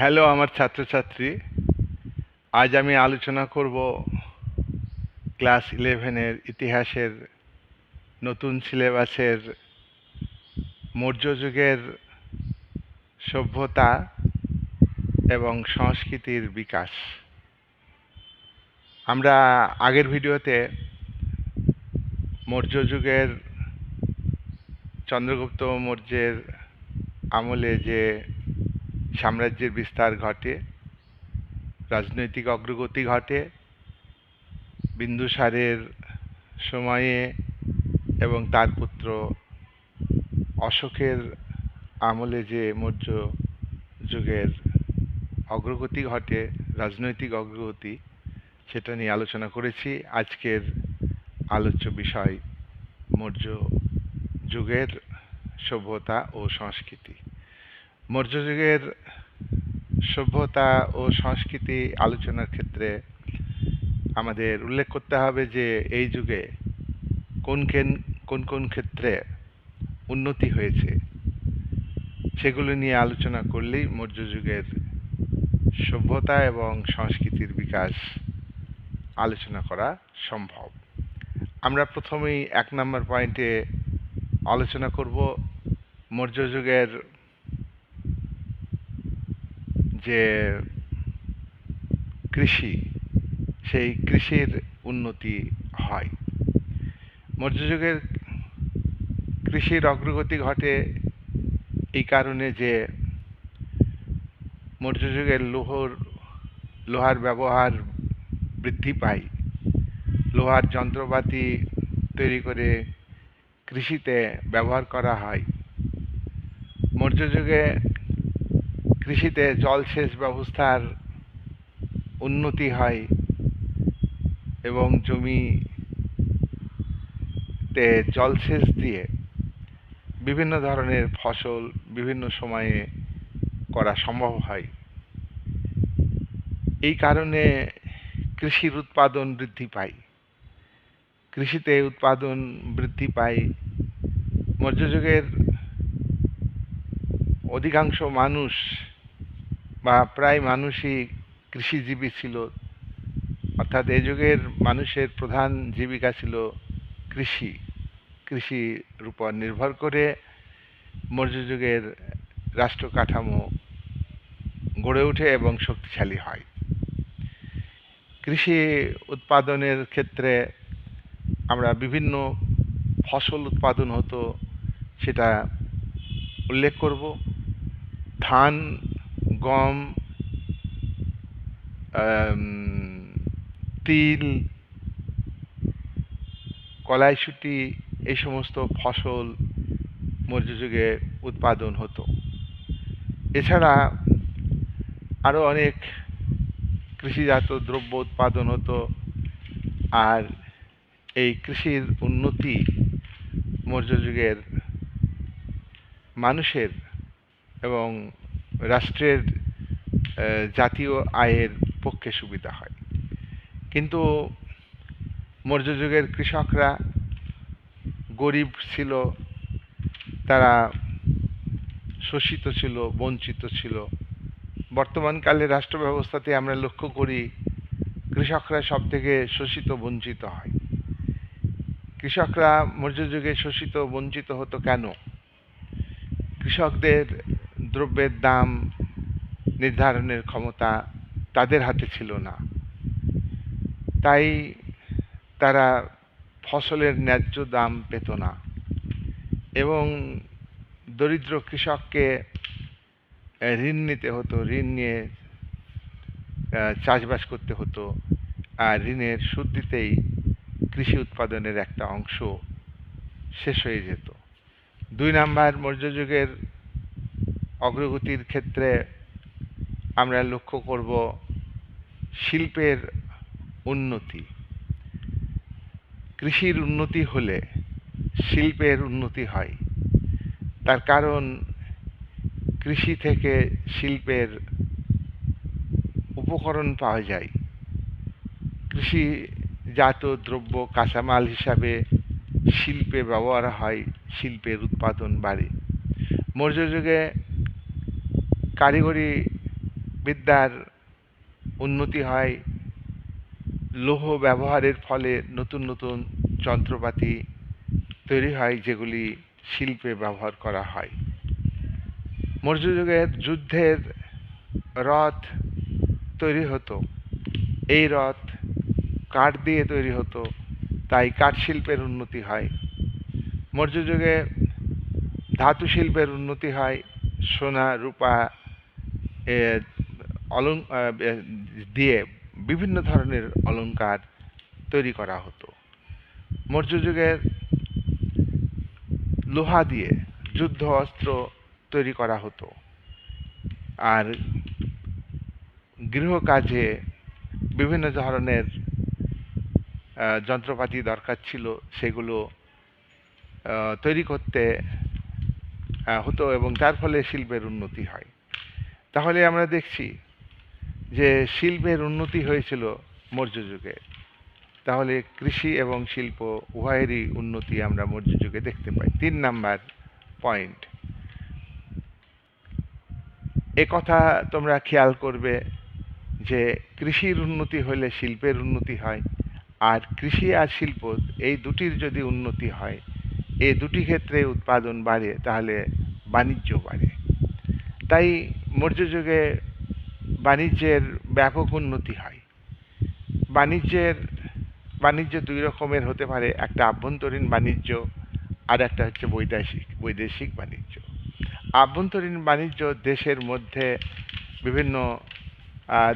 Hello আমার ছাত্রছাত্রী। আজ আমি আলোচনা করব ক্লাস ইলেভেনের ইতিহাসের নতুন সিলেবাসের মৌর্য যুগের সভ্যতা এবং সংস্কৃতির বিকাশ। আমরা আগের ভিডিওতে মৌর্য যুগের চন্দ্রগুপ্ত মৌর্যের আমলে যে সাম্রাজ্যের বিস্তার ঘটে, রাজনৈতিক অগ্রগতি ঘটে বিন্দুসারের সময়ে এবং তার পুত্র অশোকের আমলে যে মৌর্য যুগের অগ্রগতি ঘটে, রাজনৈতিক অগ্রগতি, সেটা নিয়ে আলোচনা করেছি। আজকের আলোচ্য বিষয় মৌর্য যুগের সভ্যতা ও সংস্কৃতি। মৌর্য যুগের সভ্যতা ও সংস্কৃতি আলোচনার ক্ষেত্রে আমাদের উল্লেখ করতে হবে যে এই যুগে কোন কেন, কোন কোন ক্ষেত্রে উন্নতি হয়েছে, সেগুলো নিয়ে আলোচনা করলেই মৌর্য যুগের সভ্যতা এবং সংস্কৃতির বিকাশ আলোচনা করা সম্ভব। আমরা প্রথমেই এক নম্বর পয়েন্টে আলোচনা করব মৌর্য যুগের যে কৃষি, সেই কৃষির উন্নতি হয়। মৌর্য যুগের কৃষির অগ্রগতি ঘটে এই কারণে যে মৌর্য যুগের লোহর, লোহার ব্যবহার বৃদ্ধি পায়। লোহার যন্ত্রপাতি তৈরি করে কৃষিতে ব্যবহার করা হয়। মৌর্য যুগে কৃষিতে জলসেচ ব্যবস্থার উন্নতি হয় এবং জমিতে জলসেচ দিয়ে বিভিন্ন ধরনের ফসল বিভিন্ন সময়ে করা সম্ভব হয়। এই কারণে কৃষির উৎপাদন বৃদ্ধি পায়। কৃষিতে উৎপাদন বৃদ্ধি পায়। মধ্যযুগের অধিকাংশ মানুষ বা প্রায় মানুষই কৃষিজীবী ছিল। অর্থাৎ এ যুগের মানুষের প্রধান জীবিকা ছিল কৃষি। কৃষির উপর নির্ভর করে মৌর্য যুগের রাষ্ট্র কাঠামো গড়ে ওঠে এবং শক্তিশালী হয়। কৃষি উৎপাদনের ক্ষেত্রে আমরা বিভিন্ন ফসল উৎপাদন হতো, সেটা উল্লেখ করব। ধান গম তিল, কলাইশুটি, এই সমস্ত ফসল মৌর্য যুগে উৎপাদন হতো। এছাড়া আরও অনেক কৃষিজাত দ্রব্য উৎপাদন হতো আর এই কৃষির উন্নতি মৌর্য যুগের মানুষের এবং রাষ্ট্রের জাতীয় আয়ের পক্ষে সুবিধা হয়। কিন্তু মৌর্য যুগের কৃষকরা গরিব ছিল, তারা শোষিত ছিল, বঞ্চিত ছিল। বর্তমানকালে রাষ্ট্র ব্যবস্থাতে আমরা লক্ষ্য করি, কৃষকরা সব থেকে শোষিত, বঞ্চিত হয়। কৃষকরা মৌর্য যুগে শোষিত, বঞ্চিত হতো কেন? কৃষকদের দ্রব্যের দাম নির্ধারণের ক্ষমতা তাদের হাতে ছিল না। তাই তারা ফসলের ন্যায্য দাম পেত না এবং দরিদ্র কৃষককে ঋণ নিতে হতো, ঋণ নিয়ে চাষবাস করতে হতো। আর ঋণের সুদ দিতেই কৃষি উৎপাদনের একটা অংশ শেষ হয়ে যেত। দুই নাম্বার মৌর্য যুগের অগ্রগতির ক্ষেত্রে আমরা লক্ষ্য করব শিল্পের উন্নতি। কৃষির উন্নতি হলে শিল্পের উন্নতি হয়। তার কারণ কৃষি থেকে শিল্পের উপকরণ পাওয়া যায়। কৃষিজাত দ্রব্য, কাঁচামাল হিসাবে শিল্পে ব্যবহার হয়, শিল্পের উৎপাদন বাড়ে। মৌর্য যুগে কারিগরি বিদ্যার উন্নতি হয়, লৌহ ব্যবহারের ফলে নতুন নতুন যন্ত্রপাতি তৈরি হয়, যেগুলি শিল্পে ব্যবহার করা হয়। মৌর্য যুগের যুদ্ধের রথ তৈরি হতো। এই রথ কাঠ দিয়ে তৈরি হতো, তাই কাঠ শিল্পের উন্নতি হয়। মৌর্য যুগে ধাতু শিল্পের উন্নতি হয়, সোনা, রূপা অলং দিয়ে বিভিন্ন ধরনের অলংকার তৈরি করা হতো। মৌর্য যুগের লোহা দিয়ে যুদ্ধ অস্ত্র তৈরি করা হতো। আর গৃহ কাজে বিভিন্ন ধরনের যন্ত্রপাতি দরকার ছিল, সেগুলো তৈরি করতে হতো এবং তার ফলে শিল্পের উন্নতি হয়। তাহলে আমরা দেখছি যে শিল্পের উন্নতি হয়েছিল মৌর্য যুগে। তাহলে কৃষি এবং শিল্প উভয়েরই উন্নতি আমরা মৌর্য যুগে দেখতে পাই। তিন নাম্বার পয়েন্ট এ কথা তোমরা খেয়াল করবে যে কৃষির উন্নতি হলে শিল্পের উন্নতি হয়, আর কৃষি আর শিল্প এই দুটির যদি উন্নতি হয় এই দুটি ক্ষেত্রে উৎপাদন বাড়ে, তাহলে বাণিজ্য বাড়ে। তাই মৌর্য যুগে বাণিজ্যের ব্যাপক উন্নতি হয়। বাণিজ্যের, বাণিজ্য দুই রকমের হতে পারে, একটা আভ্যন্তরীণ বাণিজ্য আর একটা হচ্ছে বৈদেশিক বৈদেশিক বাণিজ্য। আভ্যন্তরীণ বাণিজ্য দেশের মধ্যে বিভিন্ন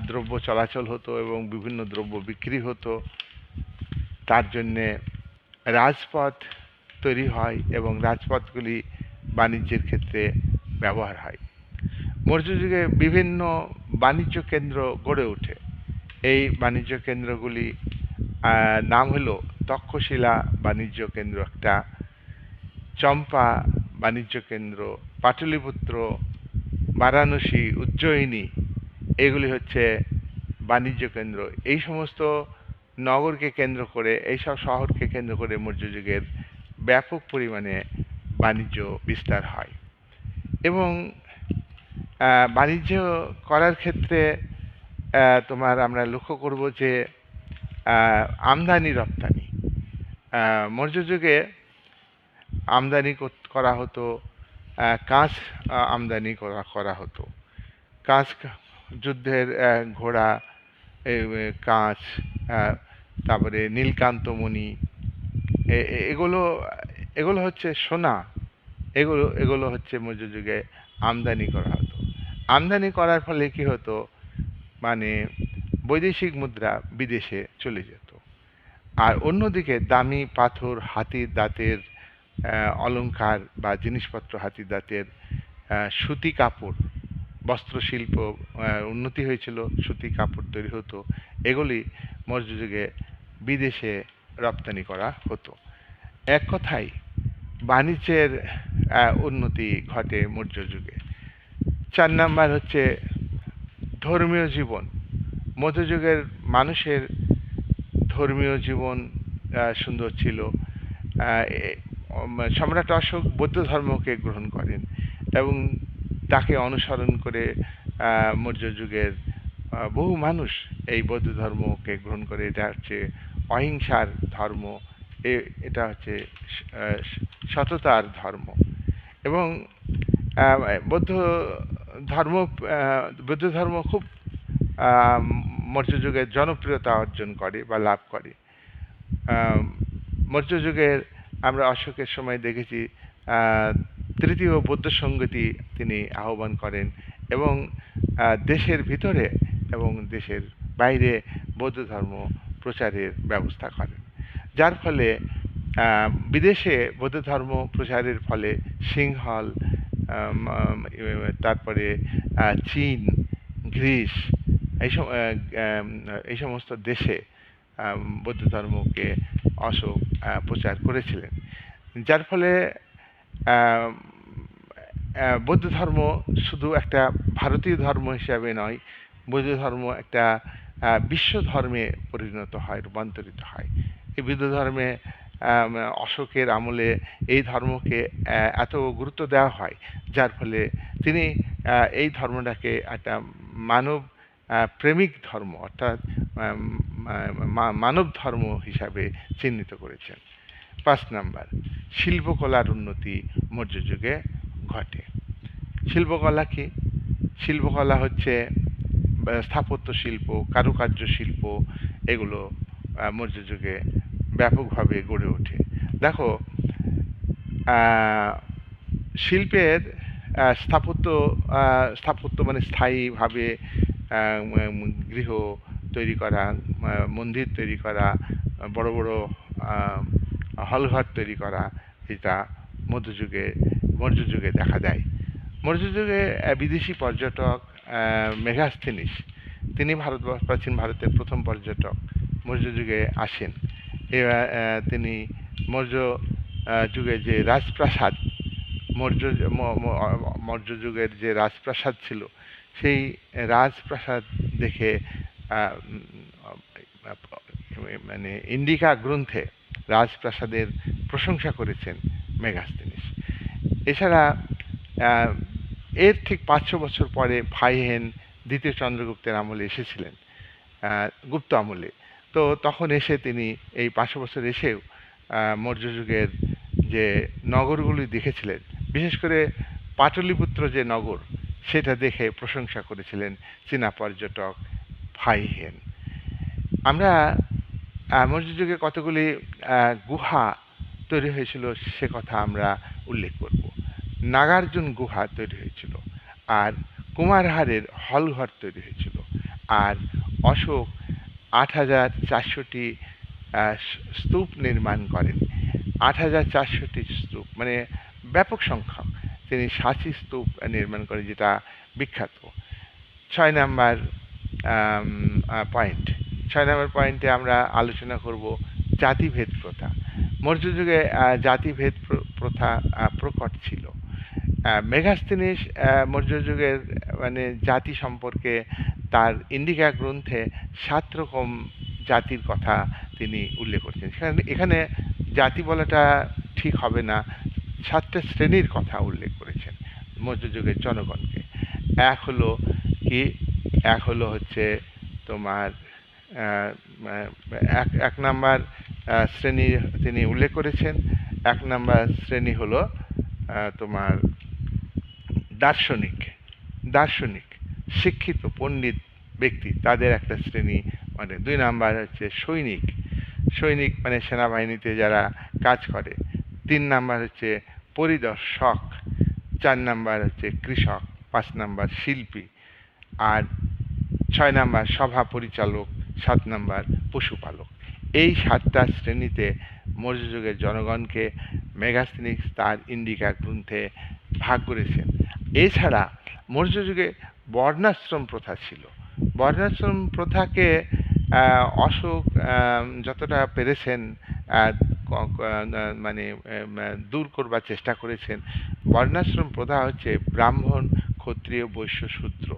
দ্রব্য চলাচল হতো এবং বিভিন্ন দ্রব্য বিক্রি হতো। তার জন্যে রাজপথ তৈরি হয় এবং রাজপথগুলি বাণিজ্যের ক্ষেত্রে ব্যবহার হয়। মৌর্য যুগে বিভিন্ন বাণিজ্য কেন্দ্র গড়ে ওঠে। এই বাণিজ্য কেন্দ্রগুলি নাম হলো তক্ষশিলা বাণিজ্য কেন্দ্র একটা, চম্পা বাণিজ্য কেন্দ্র, পাটলিপুত্র, বারাণসী, উজ্জয়িনী, এগুলি হচ্ছে বাণিজ্য কেন্দ্র। এই সমস্ত নগরকে কেন্দ্র করে এইসব শহরকে কেন্দ্র করে মৌর্য যুগের ব্যাপক পরিমাণে বাণিজ্য বিস্তার হয়। এবং বাণিজ্য করার ক্ষেত্রে তোমার আমরা লক্ষ্য করব যে আমদানি, রপ্তানি। মৌর্য যুগে আমদানি করা হতো কাঁচ আমদানি করা করা হতো। কাঁচ যুদ্ধের ঘোড়া কাঁচ তারপরে নীলকান্তমণি এগুলো এগুলো হচ্ছে সোনা। এগুলো এগুলো হচ্ছে মৌর্য যুগে আমদানি করা হতো। আমদানি করার ফলে কি হতো? মানে বৈদেশিক মুদ্রা বিদেশে চলে যেত। আর অন্যদিকে দামি পাথর হাতির দাঁতের আহ, অলংকার বা জিনিসপত্র হাতির দাঁতের সুতি কাপড় বস্ত্রশিল্প উন্নতি হয়েছিল সুতি কাপড় তৈরি হতো। এগুলি মৌর্য যুগে বিদেশে রপ্তানি করা হতো। এক কথায় বাণিজ্যের উন্নতি ঘটে মৌর্য যুগে চার নাম্বার হচ্ছে ধর্মীয় জীবন। মধ্যযুগের মানুষের ধর্মীয় জীবন সুন্দর ছিল। সম্রাট অশোক বৌদ্ধ ধর্মকে গ্রহণ করেন এবং তাকে অনুসরণ করে মৌর্য যুগের বহু মানুষ এই বৌদ্ধ ধর্মকে গ্রহণ করে। এটা হচ্ছে অহিংসার ধর্ম। এটা হচ্ছে সততার ধর্ম। এবং বৌদ্ধ ধর্ম বৌদ্ধ ধর্ম খুব আহ, মৌর্য যুগে জনপ্রিয়তা অর্জন করে বা লাভ করে। আহ, মৌর্য যুগের আমরা অশোকের সময় দেখেছি তৃতীয় বৌদ্ধ সঙ্গতি তিনি আহ্বান করেন এবং দেশের ভিতরে এবং দেশের বাইরে বৌদ্ধ ধর্ম প্রচারের ব্যবস্থা করেন। যার ফলে বিদেশে বৌদ্ধ ধর্ম প্রচারের ফলে সিংহল তারপরে চীন, গ্রিস, এই এই সমস্ত দেশে বৌদ্ধ ধর্মকে অশোক প্রচার করেছিলেন। যার ফলে বৌদ্ধ ধর্ম শুধু একটা ভারতীয় ধর্ম হিসাবে নয়, বৌদ্ধ ধর্ম একটা বিশ্ব ধর্মে পরিণত হয়, রূপান্তরিত হয়। এই বৌদ্ধ ধর্মে অশোকের আমলে এই ধর্মকে এত গুরুত্ব দেওয়া হয়। যার ফলে তিনি এই ধর্মটাকে একটা মানব প্রেমিক ধর্ম অর্থাৎ মানব ধর্ম হিসাবে চিহ্নিত করেছেন। পাঁচ নাম্বার শিল্পকলার উন্নতি মৌর্য যুগে ঘটে। শিল্পকলা কি? শিল্পকলা হচ্ছে স্থাপত্য শিল্প কারুকার্য শিল্প এগুলো আহ, মৌর্য যুগে ব্যাপকভাবে গড়ে ওঠে। দেখো শিল্পের স্থাপত্য স্থাপত্য মানে স্থায়ীভাবে গৃহ তৈরি করা মন্দির তৈরি করা বড় বড় হলঘর তৈরি করা এটা মধ্যযুগে মৌর্য যুগে দেখা যায়। মৌর্য যুগে আহ, বিদেশি পর্যটক আহ, মেগাস্থেনিস তিনি ভারত প্রাচীন ভারতের প্রথম পর্যটক মৌর্য যুগে আসেন। তিনি মৌর্য যুগে যে রাজপ্রাসাদ, মৌর্য মৌর্য যুগের যে রাজপ্রাসাদ ছিল, সেই রাজপ্রাসাদ দেখে মানে ইন্ডিকা গ্রন্থে রাজপ্রাসাদের প্রশংসা করেছেন মেগাস্তিনিস এছাড়া এর ঠিক পাঁচশো বছর পরে ফাইহেন দ্বিতীয় চন্দ্রগুপ্তের আমলে এসেছিলেন গুপ্ত আমলে। তো তখন এসে তিনি এই পাঁচশো বছর এসেও মৌর্য যুগের যে নগরগুলি দেখেছিলেন, বিশেষ করে পাটলিপুত্র যে নগর, সেটা দেখে প্রশংসা করেছিলেন চীনা পর্যটক ফাইহেন আমরা মৌর্য যুগে কতগুলি গুহা তৈরি হয়েছিল সে কথা আমরা উল্লেখ করব। নাগার্জুন গুহা তৈরি হয়েছিল, আর কুমারহারের হলঘর তৈরি হয়েছিল, আর অশোক আট হাজার চারশোটি স্তূপ নির্মাণ করেন। আট হাজার চারশোটি স্তূপ মানে ব্যাপক সংখ্যক। তিনি সাঁচি স্তূপ নির্মাণ করেন, যেটা বিখ্যাত। ছয় নাম্বার পয়েন্ট। ছয় নম্বর পয়েন্টে আমরা আলোচনা করব জাতিভেদ প্রথা। মৌর্য যুগে জাতিভেদ প্র- প্রথা প্রকট ছিল। মেঘাস্তিনিস মেগাস্তিনিস মৌর্য যুগের মানে জাতি সম্পর্কে তার ইন্ডিকা গ্রন্থে সাত রকম জাতির কথা তিনি উল্লেখ করছেন। সেখানে, এখানে জাতি বলাটা ঠিক হবে না, সাতটা শ্রেণির কথা উল্লেখ করেছেন মধ্যযুগের জনগণকে। এক হলো কি? এক হলো হচ্ছে তোমার এক এক নাম্বার শ্রেণি তিনি উল্লেখ করেছেন। এক নাম্বার শ্রেণি হলো তোমার দার্শনিক। দার্শনিক। শিক্ষিত পণ্ডিত ব্যক্তি, তাদের একটা শ্রেণি মানে দুই নাম্বার হচ্ছে সৈনিক। সৈনিক মানে সেনাবাহিনীতে যারা কাজ করে। তিন নাম্বার হচ্ছে পরিদর্শক, চার নাম্বার হচ্ছে কৃষক, পাঁচ নাম্বার শিল্পী, আর ছয় নাম্বার সভা পরিচালক, সাত নাম্বার পশুপালক। এই সাতটা শ্রেণীতে মৌর্য যুগের জনগণকে মেগাস্তিনিক্স তার ইন্ডিকা গ্রন্থে ভাগ করেছেন। এছাড়া মৌর্য যুগে বর্ণাশ্রম প্রথা ছিল। বর্ণাশ্রম প্রথাকে অশোক যতটা পেরেছেন মানে দূর করবার চেষ্টা করেছেন, বর্ণাশ্রম প্রথা হচ্ছে ব্রাহ্মণ, ক্ষত্রিয়, বৈশ্য, শূদ্র।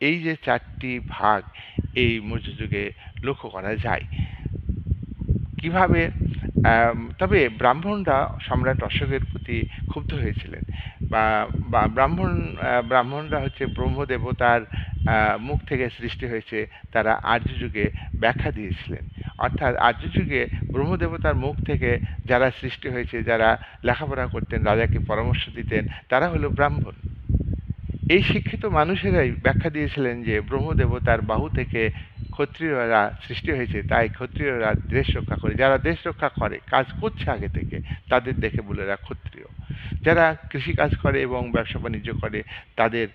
এই যে চারটি ভাগ এই মধ্যযুগে লক্ষ্য করা যায়। কীভাবে? তবে ব্রাহ্মণরা সম্রাট অশোকের প্রতি ক্ষুব্ধ হয়েছিলেন। বা ব্রাহ্মণ ব্রাহ্মণরা হচ্ছে ব্রহ্মদেবতার মুখ থেকে সৃষ্টি হয়েছে, তারা আর্য যুগে ব্যাখ্যা দিয়েছিলেন। অর্থাৎ আর্য যুগে ব্রহ্মদেবতার মুখ থেকে যারা সৃষ্টি হয়েছে, যারা লেখাপড়া করতেন, রাজাকে পরামর্শ দিতেন, তারা হলো ব্রাহ্মণ। এই শিক্ষিত মানুষেরাই ব্যাখ্যা দিয়েছিলেন যে ব্রহ্মদেবতার বাহু থেকে ক্ষত্রিয়রা সৃষ্টি হয়েছে, তাই ক্ষত্রিয়রা দেশ রক্ষা করে, যারা দেশ রক্ষা করে, কাজ করছে আগে থেকে, তাদের দেখে বলে এরা ক্ষত্রিয়। যারা কৃষিকাজ করে এবং ব্যবসা বাণিজ্য করে, তাদের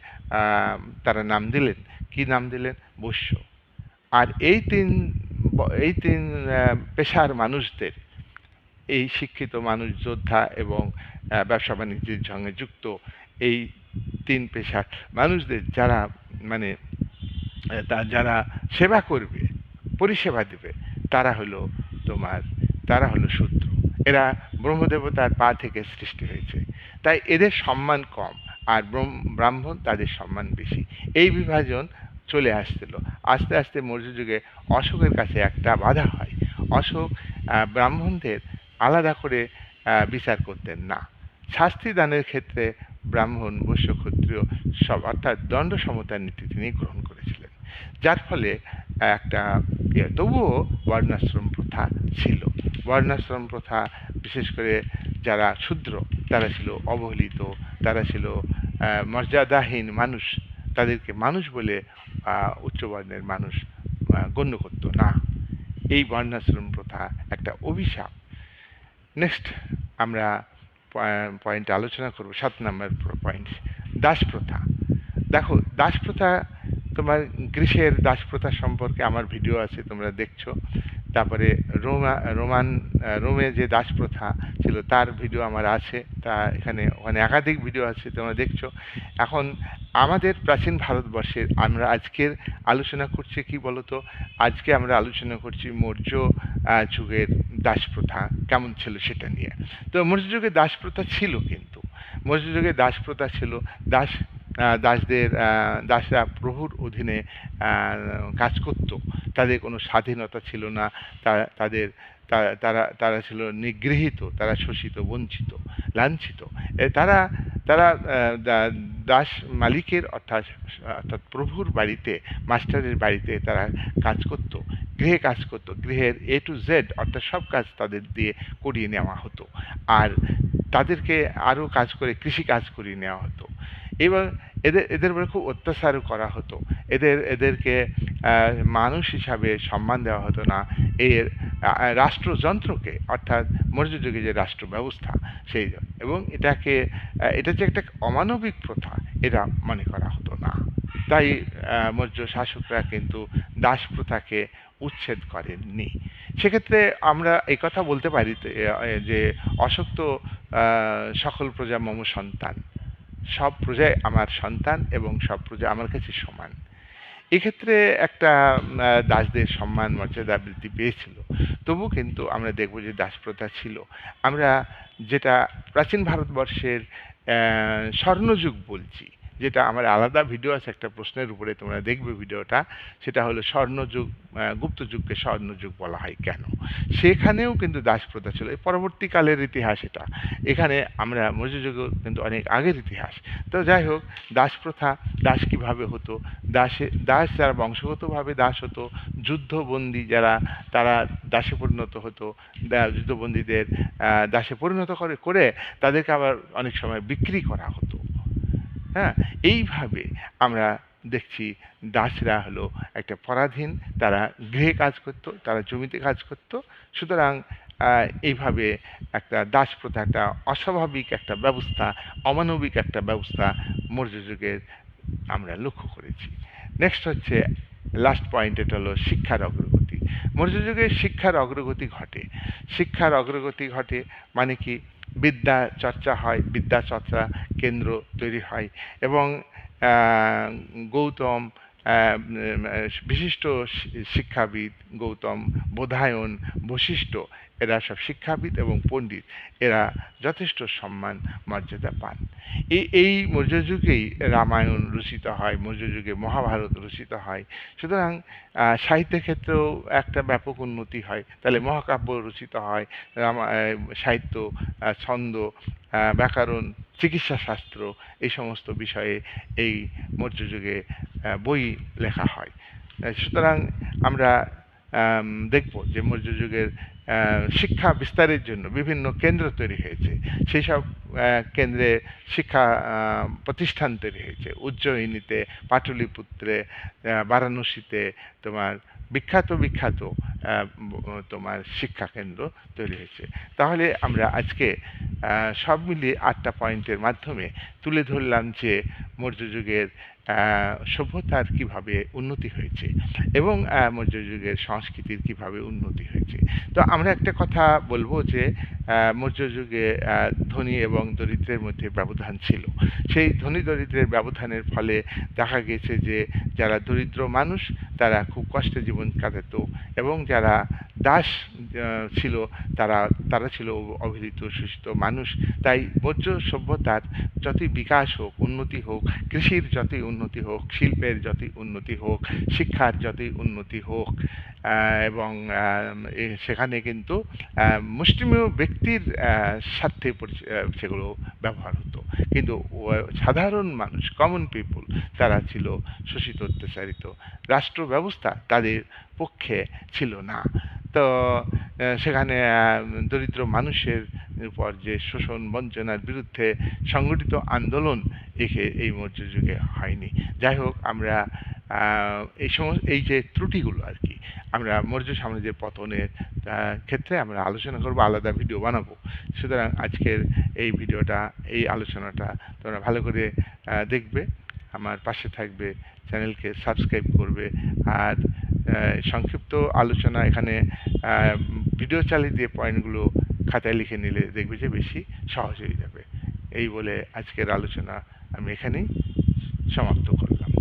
তারা নাম দিলেন। কি নাম দিলেন? বৈশ্য। আর এই তিন এই তিন পেশার মানুষদের, এই শিক্ষিত মানুষ, যোদ্ধা এবং ব্যবসা বাণিজ্যের সঙ্গে যুক্ত, এই তিন পেশার মানুষদের, যারা মানে তা যারা সেবা করবে, পরিষেবা দেবে, তারা হলো তোমার, তারা হলো শূদ্র এরা ব্রহ্মদেবতার পা থেকে সৃষ্টি হয়েছে। তাই এদের সম্মান কম আর ব্রাহ্মণ তাদের সম্মান বেশি। এই বিভাজন চলে আসছিল। আস্তে আস্তে মৌর্য যুগে অশোকের কাছে একটা বাধা হয়। অশোক ব্রাহ্মণদের আলাদা করে বিচার করতেন না। শাস্তি দানের ক্ষেত্রে ব্রাহ্মণ বৈশ্য ক্ষত্রিয় সব অর্থাৎ দণ্ড সমতার নীতি তিনি গ্রহণ করেছিলেন। যার ফলে একটা ইয়ে, তবুও বর্ণাশ্রম প্রথা ছিল। বর্ণাশ্রম প্রথা বিশেষ করে যারা শূদ্র তারা ছিল অবহেলিত তারা ছিল মর্যাদাহীন মানুষ। তাদেরকে মানুষ বলে উচ্চবর্ণের মানুষ গণ্য করতো না। এই বর্ণাশ্রম প্রথা একটা অভিশাপ। নেক্সট আমরা পয়েন্ট আলোচনা করব সাত নম্বর পয়েন্ট দাস প্রথা। দেখো দাস প্রথা তোমার গ্রীসের দাস প্রথা সম্পর্কে আমার ভিডিও আছে, তোমরা দেখছ। তারপরে রোমা, রোমান রোমে যে দাস প্রথা ছিল, তার ভিডিও আমার আছে। তা এখানে ওখানে একাধিক ভিডিও আছে, তোমরা দেখছ। এখন আমাদের প্রাচীন ভারতবর্ষের আমরা আজকের আলোচনা করছি কি বলতো? আজকে আমরা আলোচনা করছি মৌর্য যুগের দাস প্রথা কেমন ছিল সেটা নিয়ে। তো মৌর্য যুগে দাস প্রথা ছিল কিন্তু। মৌর্য যুগে দাস প্রথা ছিল দাস দাসদের দাসরা প্রভুর অধীনে কাজ করত। তাদের কোনো স্বাধীনতা ছিল না। তাদের তারা তারা ছিল নিগৃহীত, তারা শোষিত, বঞ্চিত, লাঞ্ছিত। তারা তারা দাস মালিকের অর্থাৎ অর্থাৎ প্রভুর বাড়িতে, মাস্টারের বাড়িতে তারা কাজ করত। গৃহে কাজ করত। গৃহের এ টু জেড অর্থাৎ সব কাজ তাদের দিয়ে করিয়ে নেওয়া হতো। আর তাদেরকে আরও কাজ করে, কৃষি কাজ করিয়ে নেওয়া হতো। এবং এদের এদের উপরে খুব অত্যাচারও করা হতো। এদের, এদেরকে মানুষ হিসাবে সম্মান দেওয়া হতো না। এর রাষ্ট্রযন্ত্রকে, অর্থাৎ মৌর্য যুগে যে রাষ্ট্র ব্যবস্থা সেই, এবং এটাকে এটা যে একটা অমানবিক প্রথা, এটা মনে করা হতো না। তাই মৌর্য শাসকরা কিন্তু দাস প্রথাকে উচ্ছেদ করেননি। সেক্ষেত্রে আমরা এই কথা বলতে পারি যে অশক্ত সকল প্রজা মম সন্তান। সব প্রজাই আমার সন্তান এবং সব প্রজা আমার কাছে সমান। এক্ষেত্রে একটা দাসদের সম্মান, মর্যাদা বৃদ্ধি পেয়েছিল। তবু কিন্তু আমরা দেখব যে দাস প্রথা ছিল। আমরা যেটা প্রাচীন ভারতবর্ষের স্বর্ণযুগ বলছি। যেটা আমার আলাদা ভিডিও আছে একটা প্রশ্নের উপরে তোমরা দেখবে ভিডিওটা সেটা হলো স্বর্ণযুগ আহ, গুপ্ত যুগকে স্বর্ণযুগ বলা হয় কেন? সেখানেও কিন্তু দাস প্রথা ছিল। পরবর্তীকালের ইতিহাস এটা। এখানে আমরা মধ্যযুগেও কিন্তু অনেক আগের ইতিহাস। তো যাই হোক দাস প্রথা দাস কীভাবে হতো? দাসে দাস যারা বংশগতভাবে দাস হতো যুদ্ধবন্দী যারা তারা দাসে পরিণত হতো যুদ্ধবন্দীদের দাসে পরিণত করে করে তাদেরকে আবার অনেক সময় বিক্রি করা হতো। হ্যাঁ এইভাবে আমরা দেখছি দাসরা হলো একটা পরাধীন, তারা গৃহে কাজ করতো, তারা জমিতে কাজ করতো। সুতরাং এইভাবে একটা দাস প্রথা একটা অস্বাভাবিক একটা ব্যবস্থা, অমানবিক একটা ব্যবস্থা মৌর্য যুগের আমরা লক্ষ্য করেছি। নেক্সট হচ্ছে লাস্ট পয়েন্ট এটা হলো শিক্ষার অগ্রগতি। মৌর্য যুগে শিক্ষার অগ্রগতি ঘটে। শিক্ষার অগ্রগতি ঘটে মানে কি? বিদ্যা চর্চা হয়, বিদ্যা চর্চা কেন্দ্র তৈরি হয় এবং গৌতম বিশিষ্ট শিক্ষাবিদ গৌতম, বোধায়ন, বশিষ্ঠ এরা সব শিক্ষাবিদ এবং পণ্ডিত। এরা যথেষ্ট সম্মান মর্যাদা পান। এই এই মৌর্য যুগেই রামায়ণ রচিত হয় মৌর্য যুগে মহাভারত রচিত হয়। সুতরাং সাহিত্যের ক্ষেত্রেও একটা ব্যাপক উন্নতি হয়। তাহলে মহাকাব্য রচিত হয় সাহিত্য ছন্দ ব্যাকরণ চিকিৎসা শাস্ত্র এই সমস্ত বিষয়ে এই মৌর্য যুগে আহ, বই লেখা হয়। সুতরাং আমরা আম, দেখব যে মৌর্য যুগের শিক্ষা বিস্তারের জন্য বিভিন্ন কেন্দ্র তৈরি হয়েছে। সেই সব কেন্দ্রে শিক্ষা প্রতিষ্ঠান তৈরি হয়েছে। উজ্জয়িনীতে, পাটলিপুত্রে বারাণসীতে তোমার বিখ্যাত বিখ্যাত তোমার শিক্ষা কেন্দ্র তৈরি হয়েছে। তাহলে আমরা আজকে সব মিলিয়ে আটটা পয়েন্টের মাধ্যমে তুলে ধরলাম যে মৌর্য যুগের সভ্যতার কীভাবে উন্নতি হয়েছে এবং আহ, মৌর্য যুগের সংস্কৃতির কীভাবে উন্নতি হয়েছে। তো আমরা একটা কথা বলব যে আহ, মৌর্য যুগে আহ, ধনী এবং দরিদ্রের মধ্যে ব্যবধান ছিল। সেই ধনী দরিদ্রের ব্যবধানের ফলে দেখা গেছে যে যারা দরিদ্র মানুষ তারা খুব কষ্টে জীবন কাটাতো এবং যারা দাস ছিল তারা তারা ছিল অবহেলিত শোষিত মানুষ। তাই মৌর্য সভ্যতার যতই বিকাশ হোক উন্নতি হোক কৃষির যতই উন্নতি হোক, শিল্পের যতই উন্নতি হোক, শিক্ষার যতই উন্নতি হোক এবং সেখানে কিন্তু মুষ্টিমেয় ব্যক্তির স্বার্থে সেগুলো ব্যবহার হতো। কিন্তু সাধারণ মানুষ কমন পিপুল তারা ছিল শোষিত, অত্যাচারিত। রাষ্ট্র ব্যবস্থা তাদের পক্ষে ছিল না। তো সেখানে দরিদ্র মানুষের উপর যে শোষণ বঞ্চনার বিরুদ্ধে সংগঠিত আন্দোলন একে এই মৌর্য যুগে হয়নি। যাই হোক, আমরা এই সমস্ত, এই যে ত্রুটিগুলো আর কি, আমরা মৌর্য সাম্রাজ্যের পতনের ক্ষেত্রে আমরা আলোচনা করব, আলাদা ভিডিও বানাবো। সুতরাং আজকের এই ভিডিওটা, এই আলোচনাটা তোমরা ভালো করে দেখবে। আমার পাশে থাকবে, চ্যানেলকে সাবস্ক্রাইব করবে। আর সংক্ষিপ্ত আলোচনা এখানে ভিডিও চালিয়ে দিয়ে পয়েন্টগুলো খাতায় লিখে নিলে দেখবে যে বেশি সহজ হয়ে যাবে। এই বলে আজকের আলোচনা আমি এখানেই সমাপ্ত করলাম।